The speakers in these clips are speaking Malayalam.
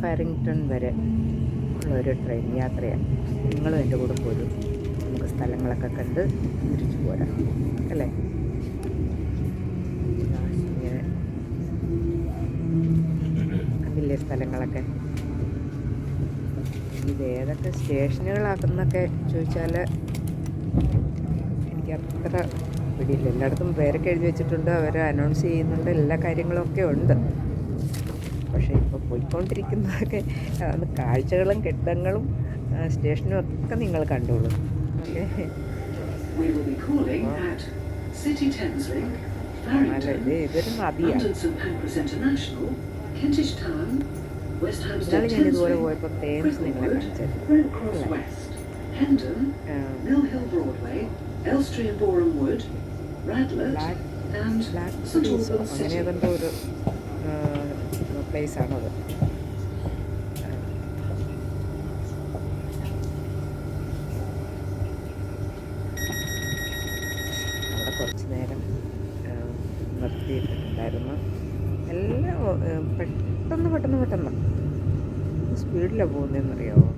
ഫാരിങ്ടൺ വരെ ഉള്ള ഒരു ട്രെയിൻ യാത്രയാണ്. നിങ്ങളും എന്റെ കൂടെ പോരും. നമുക്ക് സ്ഥലങ്ങളൊക്കെ കണ്ട് തിരിച്ചു പോരാം. അല്ലേ? കണ്ടില്ലേ സ്ഥലങ്ങളൊക്കെ. ഇത് ഏതൊക്കെ സ്റ്റേഷനുകളാക്കുന്നൊക്കെ ചോദിച്ചാൽ എനിക്ക് അത്ര പിടിയില്ല. എല്ലായിടത്തും പേരൊക്കെ എഴുതി വെച്ചിട്ടുണ്ട്. അവർ അനൗൺസ് ചെയ്യുന്നുണ്ട്. എല്ലാ കാര്യങ്ങളൊക്കെ ഉണ്ട്. പക്ഷേ ഇപ്പോൾ പോയിക്കൊണ്ടിരിക്കുന്നതൊക്കെ അത് കാഴ്ചകളും കെട്ടിടങ്ങളും സ്റ്റേഷനും ഒക്കെ നിങ്ങൾ കണ്ടോളും. ഇതൊരു നദിയാണ് ഞാൻ ഇതുപോലെ പോയപ്പോൾ തേംസ് നിങ്ങളെ കാണിച്ചത്. അങ്ങനെ അതെന്തോ ഒരു പ്ലേസ് ആണത്. അവിടെ കുറച്ച് നേരം നിർത്തിയിട്ടുണ്ടായിരുന്നു. എല്ലാം പെട്ടെന്ന് പെട്ടെന്ന് പെട്ടെന്ന്. സ്പീഡിലാണ് പോകുന്നതെന്നറിയാമോ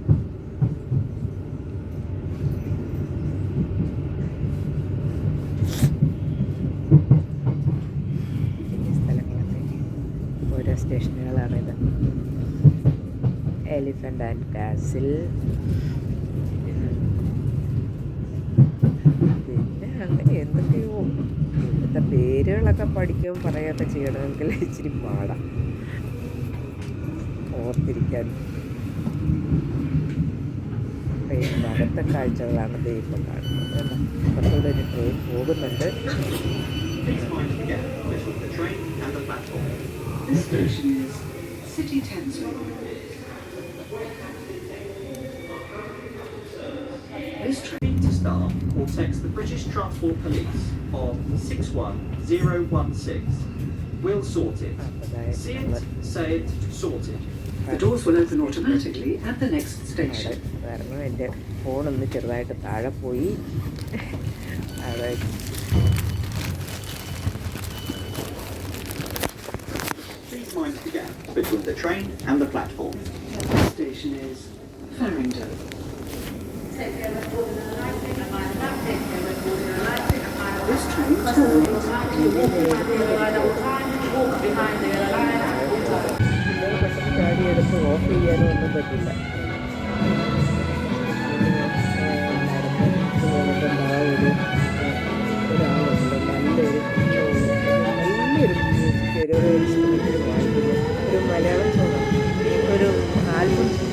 ഈ സ്ഥലങ്ങളൊക്കെ ഓരോ സ്റ്റേഷനുകളാണിത് എലിഫന്റ് ആൻഡ് കാസിൽ പിന്നെ അങ്ങനെ എന്തൊക്കെയോ ഇവിടുത്തെ പേരുകളൊക്കെ പഠിക്കുകയും പറയുകയൊക്കെ ചെയ്യണമെങ്കിൽ ഇച്ചിരി പാടാം. ഓർത്തിരിക്കാൻ. ട്രെയിൻ അകത്തെ കാഴ്ചകളാണ് ദൈവം കാണുന്നത് കുറച്ചുകൂടെ ഒരു ട്രെയിൻ പോകുന്നുണ്ട്. This station is train Need to start or text the British Transport Police on 61016. We'll sort it. അപ്പോൾ See നമ്മൾ it, say it, sorted. The doors will open automatically at the next station. അവിടെ കാരണം എൻ്റെ ഫോണൊന്ന് ചെറുതായിട്ട് താഴെ പോയി അവിടെ Please mind the gap between the train and the platform. This station is Farringdon. ചാടിയെടുത്ത് ഓഫ് ചെയ്യാനും ഒന്നും പറ്റില്ല ഒരു മലയാളം ഒരു ആൽബം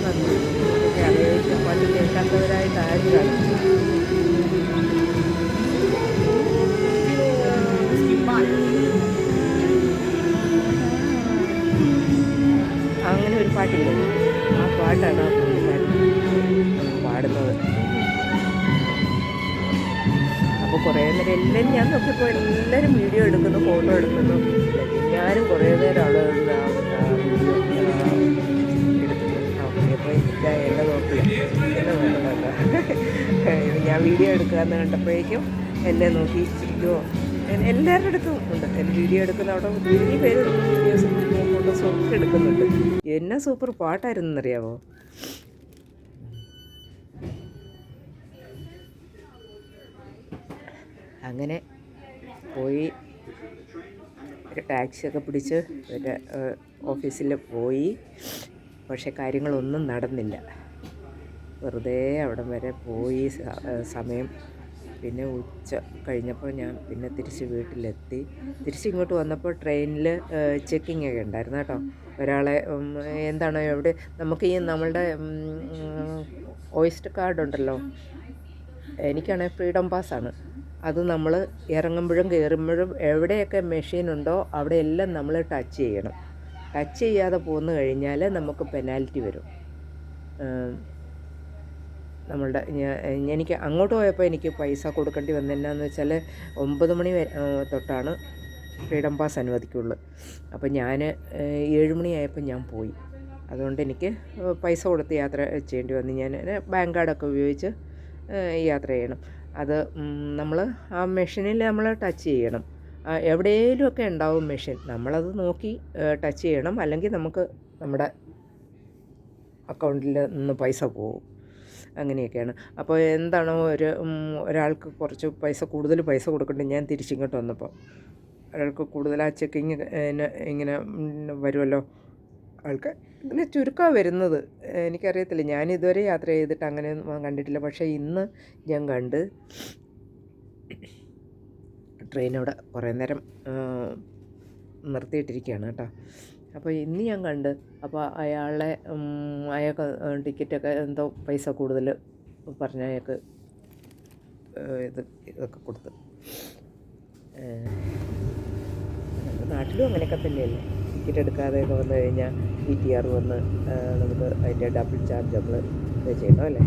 കേൾക്കാത്തവരായിട്ട് ആരും അങ്ങനെ ഒരു പാട്ടില്ലേ? ആ പാട്ടാണ് ആ പാടുന്നത്. അപ്പോൾ കുറേ നേരം എല്ലാം ഞാൻ നോക്കിയപ്പോൾ എല്ലാവരും വീഡിയോ എടുക്കുന്നു ഫോട്ടോ എടുക്കുന്നു. ഞാനും കുറേ നേരം അവിടെ ഇതാ എന്നെ നോക്കി. എന്നെ നോക്കുന്നുണ്ട് ഞാൻ വീഡിയോ എടുക്കാമെന്ന് കണ്ടപ്പോഴേക്കും എന്നെ നോക്കി ചിരിക്കുമോ എല്ലാവരുടെ അടുത്തും ഉണ്ട്. എന്റെ വീഡിയോ എടുക്കുന്ന അവിടെ ഒത്തിരി പേര് വീഡിയോസ് ഫോട്ടോസും ഒക്കെ എടുക്കുന്നുണ്ട്. എന്നെ സൂപ്പർ പാട്ടായിരുന്നു എന്നറിയാമോ അങ്ങനെ പോയി ഒരു ടാക്സിയൊക്കെ പിടിച്ച് ഓഫീസിൽ പോയി. പക്ഷേ കാര്യങ്ങളൊന്നും നടന്നില്ല. വെറുതെ അവിടം വരെ പോയി സമയം പിന്നെ ഉച്ച കഴിഞ്ഞപ്പോൾ ഞാൻ പിന്നെ തിരിച്ച് വീട്ടിലെത്തി. തിരിച്ചിങ്ങോട്ട് വന്നപ്പോൾ ട്രെയിനിൽ ചെക്കിംഗ് ഒക്കെ ഉണ്ടായിരുന്നു കേട്ടോ. ഒരാളെ എന്താണ് എവിടെ നമുക്ക് ഈ നമ്മളുടെ ഓയിസ്റ്റ് കാർഡ് ഉണ്ടല്ലോ. എനിക്കാണെങ്കിൽ ഫ്രീഡം പാസ്സാണ്. അത് നമ്മൾ ഇറങ്ങുമ്പോഴും കയറുമ്പോഴും എവിടെയൊക്കെ മെഷീൻ ഉണ്ടോ അവിടെയെല്ലാം നമ്മൾ ടച്ച് ചെയ്യണം. ടച്ച് ചെയ്യാതെ പോന്നു കഴിഞ്ഞാൽ നമുക്ക് പെനാൽറ്റി വരും. നമ്മളുടെ എനിക്ക് അങ്ങോട്ട് പോയപ്പോൾ എനിക്ക് പൈസ കൊടുക്കേണ്ടി വന്നെന്നാന്ന് വെച്ചാൽ ഒമ്പത് മണി തൊട്ടാണ് ഫ്രീഡം പാസ് അനുവദിക്കുള്ളൂ. അപ്പോൾ ഞാൻ ഏഴ് മണിയായപ്പോൾ ഞാൻ പോയി. അതുകൊണ്ട് എനിക്ക് പൈസ കൊടുത്ത് യാത്ര ചെയ്യേണ്ടി വന്നു. ഞാൻ ബാങ്ക് കാർഡൊക്കെ ഉപയോഗിച്ച് യാത്ര ചെയ്യണം. അത് നമ്മൾ ആ മെഷീനിൽ നമ്മൾ ടച്ച് ചെയ്യണം. എവിടെയെങ്കിലുമൊക്കെ ഉണ്ടാവും മെഷീൻ. നമ്മളത് നോക്കി ടച്ച് ചെയ്യണം. അല്ലെങ്കിൽ നമുക്ക് നമ്മുടെ അക്കൗണ്ടിൽ നിന്ന് പൈസ പോകും. അങ്ങനെയൊക്കെയാണ്. അപ്പോൾ എന്താണോ ഒരു ഒരാൾക്ക് കുറച്ച് പൈസ കൂടുതൽ പൈസ കൊടുക്കേണ്ടത് ഞാൻ തിരിച്ചിങ്ങോട്ട് വന്നപ്പോൾ. ഒരാൾക്ക് കൂടുതൽ ആ ചെക്കിങ് ഇങ്ങനെ വരുമല്ലോ. ആൾക്ക് ഇങ്ങനെ ചുരുക്കമാണ് വരുന്നത്. എനിക്കറിയത്തില്ല. ഞാൻ ഇതുവരെ യാത്ര ചെയ്തിട്ട് അങ്ങനെയൊന്നും കണ്ടിട്ടില്ല. പക്ഷേ ഇന്ന് ഞാൻ കണ്ട് ട്രെയിൻ അവിടെ കുറേ നേരം നിർത്തിയിട്ടിരിക്കുകയാണ് കേട്ടോ. അപ്പോൾ ഇന്ന് ഞാൻ കണ്ട് അപ്പോൾ അയാളെ അയാൾക്ക് ടിക്കറ്റൊക്കെ എന്തോ പൈസ കൂടുതൽ പറഞ്ഞ അയാൾക്ക് ഇത് ഇതൊക്കെ കൊടുത്ത്. നാട്ടിലും അങ്ങനെയൊക്കെ തന്നെയല്ലേ? ടിക്കറ്റ് എടുക്കാതെയൊക്കെ വന്നു കഴിഞ്ഞാൽ പി ടി ആർ വന്ന് നമുക്ക് അതിന്റെ ഡബിൾ ചാർജ് നമ്മൾ പേ ചെയ്യണം അല്ലേ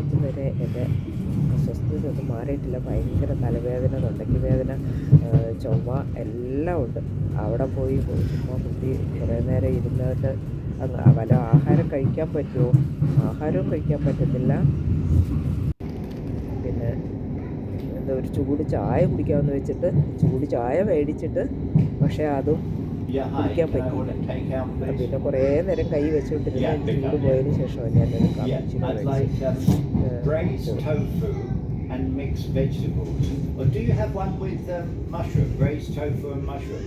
ഇതുവരെ എന്റെ അസ്വസ്ഥത ഒന്നും മാറിയിട്ടില്ല. ഭയങ്കര തലവേദന തൊണ്ടയ്ക്ക് വേദന ചുമ എല്ലാം ഉണ്ട്. അവിടെ പോയി ചുമ കുത്തി കുറേ നേരം ഇരുന്നിട്ട് അങ്ങ് വല്ല ആഹാരം കഴിക്കാൻ പറ്റുമോ? ആഹാരവും കഴിക്കാൻ പറ്റത്തില്ല. പിന്നെ എന്താ ഒരു ചൂട് ചായ കുടിക്കാമെന്ന് വെച്ചിട്ട് ചൂട് ചായ മേടിച്ചിട്ട് പക്ഷേ അതും. കുടിക്കാൻ പറ്റി please? പിന്നെ കുറേ നേരം കൈ വെച്ചുകൊണ്ടിരുന്ന ചൂട്. പോയതിന് ശേഷമാണ് ഞാനത് um, Uh, tofu and mixed vegetables. Or do you have one with um, mushroom, braised tofu and mushroom?